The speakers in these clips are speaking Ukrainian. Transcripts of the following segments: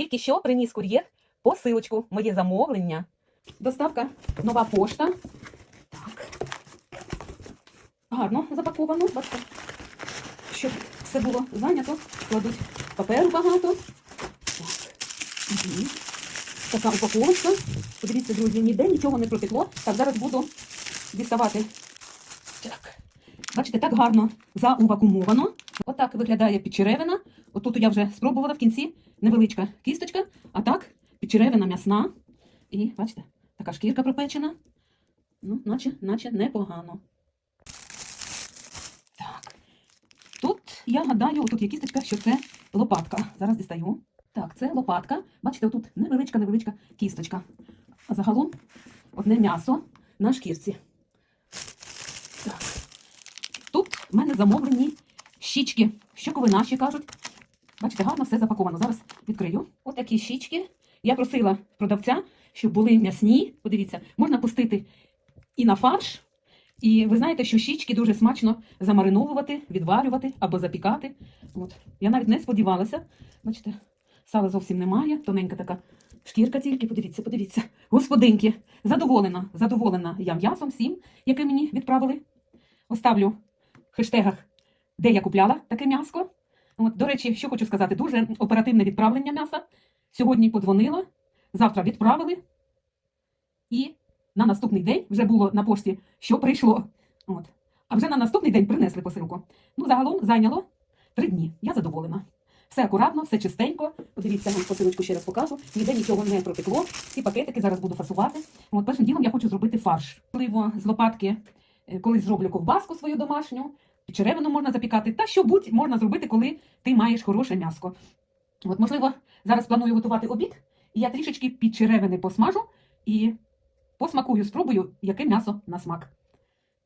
Тільки що приніс кур'єр посилочку, моє замовлення. Доставка нова пошта. Так. Гарно запаковано. Бачите, щоб все було зайнято. Кладуть паперу багато. Так. Угу. Така упаковочка. Подивіться, друзі, ніде нічого не протекло. Так, зараз буду діставати. Так. Бачите, так гарно заувакумовано. Отак виглядає підчеревина. Отут я вже спробувала в кінці невеличка кісточка, а так підчеревина м'ясна. І бачите, така шкірка пропечена. Ну, наче, наче непогано. Так. Тут я гадаю, тут є кісточка, що це лопатка. Зараз дістаю. Так, це лопатка. Бачите, отут невеличка, невеличка кісточка. А загалом одне м'ясо на шкірці. Так. Тут в мене замовлені щічки. Щоковина ще кажуть. Бачите, гарно все запаковано. Зараз відкрию. Ось такі щічки. Я просила продавця, щоб були м'ясні. Подивіться, можна пустити і на фарш. І ви знаєте, що щічки дуже смачно замариновувати, відварювати або запікати. От. Я навіть не сподівалася. Бачите, сала зовсім немає. Тоненька така шкірка тільки. Подивіться, подивіться. Господинки, задоволена, задоволена я м'ясом всім, яке мені відправили. Оставлю в хештегах, де я купляла таке м'яско. От, до речі, що хочу сказати, дуже оперативне відправлення м'яса. Сьогодні подзвонила, завтра відправили. І на наступний день вже було на пошті, що прийшло. От. А вже на наступний день принесли посилку. Ну, загалом зайняло три дні. Я задоволена. Все акуратно, все чистенько. Подивіться, вам посилочку ще раз покажу. Ніде нічого не протекло. Ці пакетики зараз буду фасувати. От першим ділом я хочу зробити фарш. Можливо, з лопатки е, колись зроблю ковбаску свою домашню, черевину можна запікати, та що будь можна зробити, коли ти маєш хороше м'яско. От, можливо, зараз планую готувати обід, і я трішечки під черевини посмажу і посмакую, спробую, яке м'ясо на смак.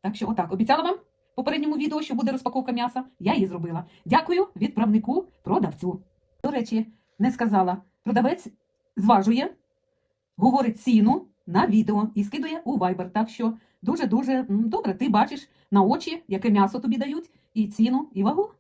Так що, отак, обіцяла вам в попередньому відео, що буде розпаковка м'яса. Я її зробила. Дякую відправнику продавцю. До речі, не сказала, продавець зважує, говорить ціну на відео і скидує у Viber. Так що дуже-дуже добре, ти бачиш на очі, яке м'ясо тобі дають, і ціну, і вагу.